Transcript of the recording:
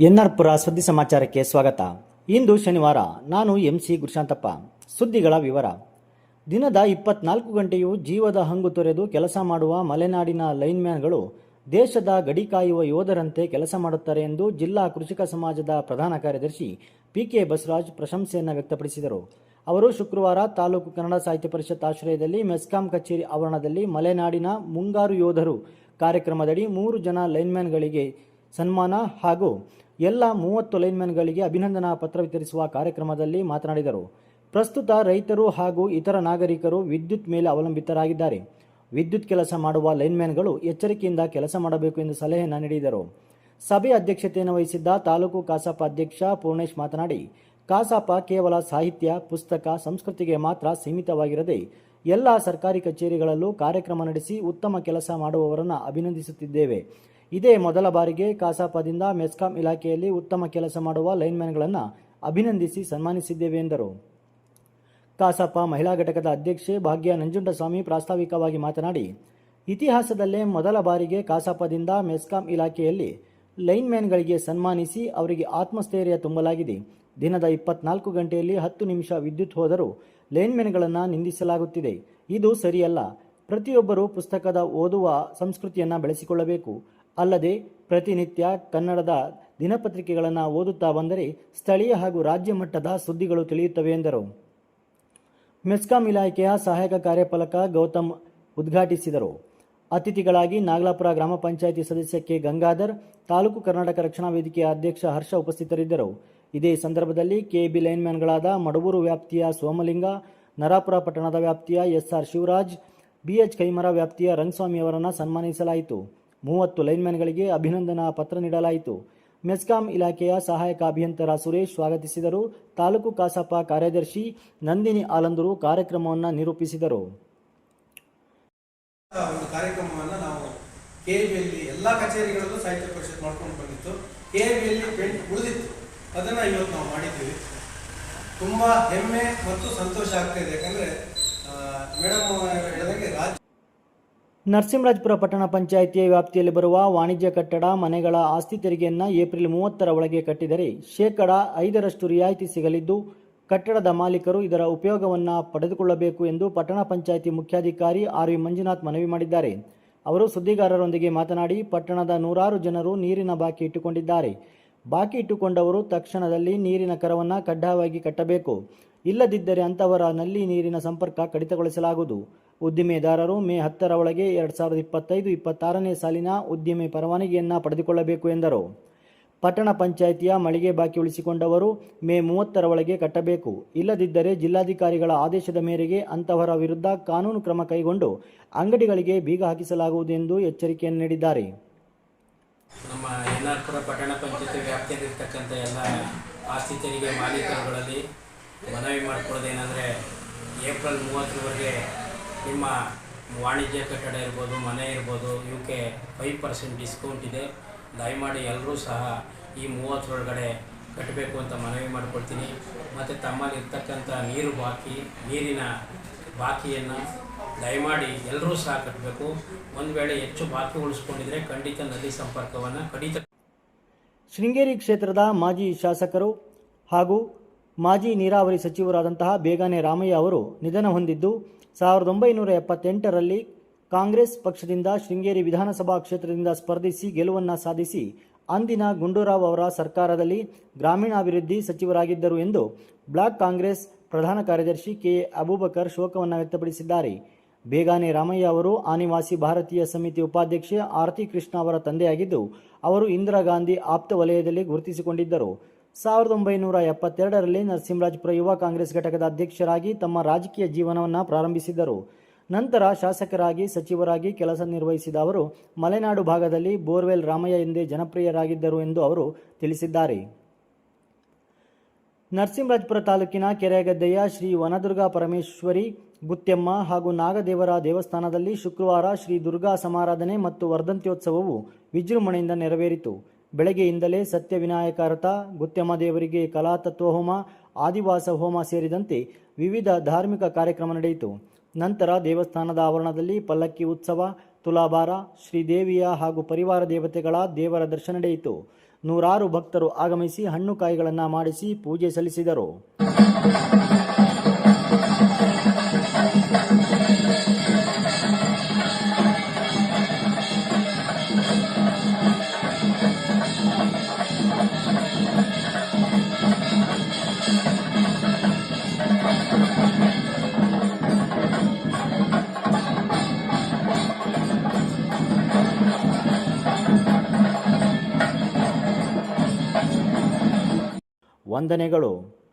ಎನ್ಆರ್ಪುರ ಸುದ್ದಿ ಸಮಾಚಾರಕ್ಕೆ ಸ್ವಾಗತ. ಇಂದು ಶನಿವಾರ, ನಾನು ಎಂಸಿ ಗುರುಶಾಂತಪ್ಪ. ಸುದ್ದಿಗಳ ವಿವರ. ದಿನದ ಇಪ್ಪತ್ನಾಲ್ಕು ಗಂಟೆಯೂ ಜೀವದ ಹಂಗು ತೊರೆದು ಕೆಲಸ ಮಾಡುವ ಮಲೆನಾಡಿನ ಲೈನ್ಮ್ಯಾನ್ಗಳು ದೇಶದ ಗಡಿ ಕಾಯುವ ಯೋಧರಂತೆ ಕೆಲಸ ಮಾಡುತ್ತಾರೆ ಎಂದು ಜಿಲ್ಲಾ ಕೃಷಿಕ ಸಮಾಜದ ಪ್ರಧಾನ ಕಾರ್ಯದರ್ಶಿ ಪಿಕೆ ಬಸವರಾಜ್ ಪ್ರಶಂಸೆಯನ್ನು ವ್ಯಕ್ತಪಡಿಸಿದರು. ಅವರು ಶುಕ್ರವಾರ ತಾಲೂಕು ಕನ್ನಡ ಸಾಹಿತ್ಯ ಪರಿಷತ್ ಆಶ್ರಯದಲ್ಲಿ ಮೆಸ್ಕಾಂ ಕಚೇರಿ ಆವರಣದಲ್ಲಿ ಮಲೆನಾಡಿನ ಮುಂಗಾರು ಯೋಧರು ಕಾರ್ಯಕ್ರಮದಡಿ ಮೂರು ಜನ ಲೈನ್ಮ್ಯಾನ್ಗಳಿಗೆ ಸನ್ಮಾನ ಹಾಗೂ ಎಲ್ಲ ಮೂವತ್ತು ಲೈನ್ಮನ್ಗಳಿಗೆ ಅಭಿನಂದನಾ ಪತ್ರ ವಿತರಿಸುವ ಕಾರ್ಯಕ್ರಮದಲ್ಲಿ ಮಾತನಾಡಿದರು. ಪ್ರಸ್ತುತ ರೈತರು ಹಾಗೂ ಇತರ ನಾಗರಿಕರು ವಿದ್ಯುತ್ ಮೇಲೆ ಅವಲಂಬಿತರಾಗಿದ್ದಾರೆ. ವಿದ್ಯುತ್ ಕೆಲಸ ಮಾಡುವ ಲೈನ್ಮ್ಯಾನ್ಗಳು ಎಚ್ಚರಿಕೆಯಿಂದ ಕೆಲಸ ಮಾಡಬೇಕು ಎಂದು ಸಲಹೆಯನ್ನು ನೀಡಿದರು. ಸಭೆ ಅಧ್ಯಕ್ಷತೆಯನ್ನು ವಹಿಸಿದ್ದ ತಾಲೂಕು ಕಸಾಪ ಅಧ್ಯಕ್ಷ ಪೂರ್ಣೇಶ್ ಮಾತನಾಡಿ, ಕಸಾಪ ಕೇವಲ ಸಾಹಿತ್ಯ, ಪುಸ್ತಕ, ಸಂಸ್ಕೃತಿಗೆ ಮಾತ್ರ ಸೀಮಿತವಾಗಿರದೆ ಎಲ್ಲ ಸರ್ಕಾರಿ ಕಚೇರಿಗಳಲ್ಲೂ ಕಾರ್ಯಕ್ರಮ ನಡೆಸಿ ಉತ್ತಮ ಕೆಲಸ ಮಾಡುವವರನ್ನು ಅಭಿನಂದಿಸುತ್ತಿದ್ದೇವೆ. ಇದೇ ಮೊದಲ ಬಾರಿಗೆ ಕಾಸಾಪದಿಂದ ಮೆಸ್ಕಾಂ ಇಲಾಖೆಯಲ್ಲಿ ಉತ್ತಮ ಕೆಲಸ ಮಾಡುವ ಲೈನ್ಮ್ಯಾನ್ಗಳನ್ನು ಅಭಿನಂದಿಸಿ ಸನ್ಮಾನಿಸಿದ್ದೇವೆ ಎಂದರು. ಕಾಸಾಪ ಮಹಿಳಾ ಘಟಕದ ಅಧ್ಯಕ್ಷೆ ಭಾಗ್ಯ ನಂಜುಂಡಸ್ವಾಮಿ ಪ್ರಾಸ್ತಾವಿಕವಾಗಿ ಮಾತನಾಡಿ, ಇತಿಹಾಸದಲ್ಲೇ ಮೊದಲ ಬಾರಿಗೆ ಕಾಸಾಪದಿಂದ ಮೆಸ್ಕಾಂ ಇಲಾಖೆಯಲ್ಲಿ ಲೈನ್ಮ್ಯಾನ್ಗಳಿಗೆ ಸನ್ಮಾನಿಸಿ ಅವರಿಗೆ ಆತ್ಮಸ್ಥೈರ್ಯ ತುಂಬಲಾಗಿದೆ. ದಿನದ ಇಪ್ಪತ್ನಾಲ್ಕು ಗಂಟೆಯಲ್ಲಿ ಹತ್ತು ನಿಮಿಷ ವಿದ್ಯುತ್ ಹೋದರೂ ಲೇನ್ಮೆನ್ಗಳನ್ನು ನಿಂದಿಸಲಾಗುತ್ತಿದೆ. ಇದು ಸರಿಯಲ್ಲ. ಪ್ರತಿಯೊಬ್ಬರೂ ಪುಸ್ತಕದ ಓದುವ ಸಂಸ್ಕೃತಿಯನ್ನು ಬೆಳೆಸಿಕೊಳ್ಳಬೇಕು. ಅಲ್ಲದೆ ಪ್ರತಿನಿತ್ಯ ಕನ್ನಡದ ದಿನಪತ್ರಿಕೆಗಳನ್ನು ಓದುತ್ತಾ ಬಂದರೆ ಸ್ಥಳೀಯ ಹಾಗೂ ರಾಜ್ಯ ಮಟ್ಟದ ಸುದ್ದಿಗಳು ತಿಳಿಯುತ್ತವೆ ಎಂದರು. ಮೆಸ್ಕಾಂ ಇಲಾಖೆಯ ಸಹಾಯಕ ಕಾರ್ಯಪಾಲಕ ಗೌತಮ್ ಉದ್ಘಾಟಿಸಿದರು. ಅತಿಥಿಗಳಾಗಿ ನಾಗಲಾಪುರ ಗ್ರಾಮ ಪಂಚಾಯಿತಿ ಸದಸ್ಯ ಕೆ ಗಂಗಾಧರ್, ತಾಲೂಕು ಕರ್ನಾಟಕ ರಕ್ಷಣಾ ವೇದಿಕೆಯ ಅಧ್ಯಕ್ಷ ಹರ್ಷ ಉಪಸ್ಥಿತರಿದ್ದರು. ಇದೇ ಸಂದರ್ಭದಲ್ಲಿ ಕೆಬಿ ಲೈನ್ಮ್ಯಾನ್ಗಳಾದ ಮಡವೂರು ವ್ಯಾಪ್ತಿಯ ಸೋಮಲಿಂಗ, ನರಾಪುರ ಪಟ್ಟಣದ ವ್ಯಾಪ್ತಿಯ ಎಸ್ಆರ್ ಶಿವರಾಜ್, ಬಿಎಚ್ ಕೈಮರ ವ್ಯಾಪ್ತಿಯ ರಂಗಸ್ವಾಮಿ ಅವರನ್ನು ಸನ್ಮಾನಿಸಲಾಯಿತು. ಮೂವತ್ತು ಲೈನ್ಮ್ಯಾನ್ಗಳಿಗೆ ಅಭಿನಂದನಾ ಪತ್ರ ನೀಡಲಾಯಿತು. ಮೆಸ್ಕಾಂ ಇಲಾಖೆಯ ಸಹಾಯಕ ಅಭಿಯಂತರ ಸುರೇಶ್ ಸ್ವಾಗತಿಸಿದರು. ತಾಲೂಕು ಕಸಾಪ ಕಾರ್ಯದರ್ಶಿ ನಂದಿನಿ ಆಲಂದರು ಕಾರ್ಯಕ್ರಮವನ್ನು ನಿರೂಪಿಸಿದರು. ಒಂದು ಕಾರ್ಯಕ್ರಮವನ್ನು ನಾವು ಎಲ್ಲ ಕಚೇರಿಗಳಲ್ಲೂ ಸಾಹಿತ್ಯ ಪರಿಷತ್ ಮಾಡ್ಕೊಂಡು ಬಂದಿತ್ತು. ಕೆ ಬಿಯಲ್ಲಿ ಪೆಂಟ್ ಉಳಿದಿತ್ತು. ಅದನ್ನ ಇವತ್ತು ನಾವು ಮಾಡಿದ್ದೀವಿ. ತುಂಬಾ ಹೆಮ್ಮೆ ಮತ್ತು ಸಂತೋಷ ಆಗ್ತಾ ಇದೆ. ಯಾಕಂದ್ರೆ ಮೇಡಮ್ ಹೇಳಿದಂಗೆ ರಾಜ್ಯ ನರಸಿಂಹರಾಜಪುರ ಪಟ್ಟಣ ಪಂಚಾಯಿತಿಯ ವ್ಯಾಪ್ತಿಯಲ್ಲಿ ಬರುವ ವಾಣಿಜ್ಯ ಕಟ್ಟಡ, ಮನೆಗಳ ಆಸ್ತಿ ತೆರಿಗೆಯನ್ನು ಏಪ್ರಿಲ್ ಮೂವತ್ತರ ಒಳಗೆ ಕಟ್ಟಿದರೆ ಶೇಕಡ ಐದರಷ್ಟು ರಿಯಾಯಿತಿ ಸಿಗಲಿದ್ದು, ಕಟ್ಟಡದ ಮಾಲೀಕರು ಇದರ ಉಪಯೋಗವನ್ನು ಪಡೆದುಕೊಳ್ಳಬೇಕು ಎಂದು ಪಟ್ಟಣ ಪಂಚಾಯಿತಿ ಮುಖ್ಯಾಧಿಕಾರಿ ಆರ್ ವಿ ಮಂಜುನಾಥ್ ಮನವಿ ಮಾಡಿದ್ದಾರೆ. ಅವರು ಸುದ್ದಿಗಾರರೊಂದಿಗೆ ಮಾತನಾಡಿ, ಪಟ್ಟಣದ ನೂರಾರು ಜನರು ನೀರಿನ ಬಾಕಿ ಇಟ್ಟುಕೊಂಡಿದ್ದಾರೆ. ಬಾಕಿ ಇಟ್ಟುಕೊಂಡವರು ತಕ್ಷಣದಲ್ಲಿ ನೀರಿನ ಕರವನ್ನು ಕಡ್ಡಾಯವಾಗಿ ಕಟ್ಟಬೇಕು. ಇಲ್ಲದಿದ್ದರೆ ಅಂಥವರ ನಲ್ಲಿ ನೀರಿನ ಸಂಪರ್ಕ ಕಡಿತಗೊಳಿಸಲಾಗುವುದು. ಉದ್ದಿಮೆದಾರರು ಮೇ ಹತ್ತರ ಒಳಗೆ ಎರಡು ಸಾವಿರದ ಇಪ್ಪತ್ತೈದು ಇಪ್ಪತ್ತಾರನೇ ಸಾಲಿನ ಉದ್ದಿಮೆ ಪರವಾನಗಿಯನ್ನು ಪಡೆದುಕೊಳ್ಳಬೇಕು ಎಂದರು. ಪಟ್ಟಣ ಪಂಚಾಯಿತಿಯ ಮಳಿಗೆ ಬಾಕಿ ಉಳಿಸಿಕೊಂಡವರು ಮೇ ಮೂವತ್ತರ ಒಳಗೆ ಕಟ್ಟಬೇಕು. ಇಲ್ಲದಿದ್ದರೆ ಜಿಲ್ಲಾಧಿಕಾರಿಗಳ ಆದೇಶದ ಮೇರೆಗೆ ಅಂತಹವರ ವಿರುದ್ಧ ಕಾನೂನು ಕ್ರಮ ಕೈಗೊಂಡು ಅಂಗಡಿಗಳಿಗೆ ಬೀಗ ಹಾಕಿಸಲಾಗುವುದು ಎಂದು ಎಚ್ಚರಿಕೆಯನ್ನು ನೀಡಿದ್ದಾರೆ. ನಮ್ಮ ಎನ್ಆರ್ಪುರ ಪಟ್ಟಣ ವ್ಯಾಪ್ತಿಯಲ್ಲಿ ವ್ಯಾಪ್ತಿಯಲ್ಲಿರ್ತಕ್ಕಂಥ ಎಲ್ಲ ಆಸ್ತಿ ತೆರಿಗೆ ಮಾಲೀಕರುಗಳಲ್ಲಿ ಮನವಿ ಮಾಡ್ಕೊಳ್ಳೋದೇನೆಂದರೆ ಏಪ್ರಿಲ್ ಮೂವತ್ತರವರೆಗೆ ನಿಮ್ಮ ವಾಣಿಜ್ಯ ಕಟ್ಟಡ ಇರ್ಬೋದು, ಮನೆ ಇರ್ಬೋದು ಇವಕ್ಕೆ ಫೈವ್ ಪರ್ಸೆಂಟ್ ಡಿಸ್ಕೌಂಟ್ ಇದೆ. ದಯಮಾಡಿ ಎಲ್ಲರೂ ಸಹ ಈ ಮೂವತ್ತರೊಳಗಡೆ ಕಟ್ಟಬೇಕು ಅಂತ ಮನವಿ ಮಾಡ್ಕೊಳ್ತೀನಿ. ಮತ್ತು ತಮ್ಮಲ್ಲಿರ್ತಕ್ಕಂಥ ನೀರು ಬಾಕಿ, ನೀರಿನ ಬಾಕಿಯನ್ನು ದಯಮಾಡಿ ಎಲ್ಲರೂ ಸಹ ಕಟ್ಟಬೇಕು. ಒಂದು ವೇಳೆ ಹೆಚ್ಚು ಬಾಕಿ ಉಳಿಸ್ಕೊಂಡಿದ್ರೆ ಖಂಡಿತ ನದಿ ಸಂಪರ್ಕವನ್ನು ಕಡಿತ ಶೃಂಗೇರಿ ಕ್ಷೇತ್ರದ ಮಾಜಿ ಶಾಸಕರು ಹಾಗೂ ಮಾಜಿ ನೀರಾವರಿ ಸಚಿವರಾದಂತಹ ಬೇಗನೆ ರಾಮಯ್ಯ ಅವರು ನಿಧನ ಹೊಂದಿದ್ದು, ಸಾವಿರದ ಒಂಬೈನೂರ ಎಪ್ಪತ್ತೆಂಟರಲ್ಲಿ ಕಾಂಗ್ರೆಸ್ ಪಕ್ಷದಿಂದ ಶೃಂಗೇರಿ ವಿಧಾನಸಭಾ ಕ್ಷೇತ್ರದಿಂದ ಸ್ಪರ್ಧಿಸಿ ಗೆಲುವನ್ನು ಸಾಧಿಸಿ ಅಂದಿನ ಗುಂಡೂರಾವ್ ಅವರ ಸರ್ಕಾರದಲ್ಲಿ ಗ್ರಾಮೀಣಾಭಿವೃದ್ಧಿ ಸಚಿವರಾಗಿದ್ದರು ಎಂದು ಬ್ಲಾಕ್ ಕಾಂಗ್ರೆಸ್ ಪ್ರಧಾನ ಕಾರ್ಯದರ್ಶಿ ಕೆ ಅಬೂಬಕರ್ ಶೋಕವನ್ನು ವ್ಯಕ್ತಪಡಿಸಿದ್ದಾರೆ. ಬೇಗಾನೆ ರಾಮಯ್ಯ ಅವರು ಆನಿವಾಸಿ ಭಾರತೀಯ ಸಮಿತಿ ಉಪಾಧ್ಯಕ್ಷೆ ಆರತಿ ಕೃಷ್ಣ ಅವರ ತಂದೆಯಾಗಿದ್ದು, ಅವರು ಇಂದಿರಾ ಗಾಂಧಿ ಆಪ್ತ ವಲಯದಲ್ಲಿ ಗುರುತಿಸಿಕೊಂಡಿದ್ದರು. ಸಾವಿರದ ಒಂಬೈನೂರ ಎಪ್ಪತ್ತೆರಡರಲ್ಲಿ ನರಸಿಂಹರಾಜಪುರ ಯುವ ಕಾಂಗ್ರೆಸ್ ಘಟಕದ ಅಧ್ಯಕ್ಷರಾಗಿ ತಮ್ಮ ರಾಜಕೀಯ ಜೀವನವನ್ನು ಪ್ರಾರಂಭಿಸಿದರು ನಂತರ ಶಾಸಕರಾಗಿ ಸಚಿವರಾಗಿ ಕೆಲಸ ನಿರ್ವಹಿಸಿದ ಅವರು ಮಲೆನಾಡು ಭಾಗದಲ್ಲಿ ಬೋರ್ವೆಲ್ ರಾಮಯ್ಯ ಎಂದೇ ಜನಪ್ರಿಯರಾಗಿದ್ದರು ಎಂದು ಅವರು ತಿಳಿಸಿದ್ದಾರೆ. ನರಸಿಂಹರಾಜಪುರ ತಾಲೂಕಿನ ಕೆರೆಗದ್ದೆಯ ಶ್ರೀ ವನದುರ್ಗಾ ಪರಮೇಶ್ವರಿ ಗುತ್ಯಮ್ಮ ಹಾಗೂ ನಾಗದೇವರ ದೇವಸ್ಥಾನದಲ್ಲಿ ಶುಕ್ರವಾರ ಶ್ರೀ ದುರ್ಗಾ ಸಮಾರಾಧನೆ ಮತ್ತು ವರ್ಧಂತ್ಯೋತ್ಸವವು ವಿಜೃಂಭಣೆಯಿಂದ ನೆರವೇರಿತು. ಬೆಳಗ್ಗೆಯಿಂದಲೇ ಸತ್ಯವಿನಾಯಕ ರಥ ಗುತ್ಯಮ್ಮ ದೇವರಿಗೆ ಕಲಾತತ್ವ ತತ್ವಹೋಮ, ಆದಿವಾಸ ಹೋಮ ಸೇರಿದಂತೆ ವಿವಿಧ ಧಾರ್ಮಿಕ ಕಾರ್ಯಕ್ರಮ ನಡೆಯಿತು. ನಂತರ ದೇವಸ್ಥಾನದ ಆವರಣದಲ್ಲಿ ಪಲ್ಲಕ್ಕಿ ಉತ್ಸವ, ತುಲಾಭಾರ, ಶ್ರೀದೇವಿಯ ಹಾಗೂ ಪರಿವಾರ ದೇವತೆಗಳ ದೇವರ ದರ್ಶನ ನಡೆಯಿತು. ನೂರಾರು ಭಕ್ತರು ಆಗಮಿಸಿ ಹಣ್ಣು ಕಾಯಿಗಳನ್ನು ಮಾಡಿಸಿ ಪೂಜೆ ಸಲ್ಲಿಸಿದರು. ವಂದನೆಗಳು.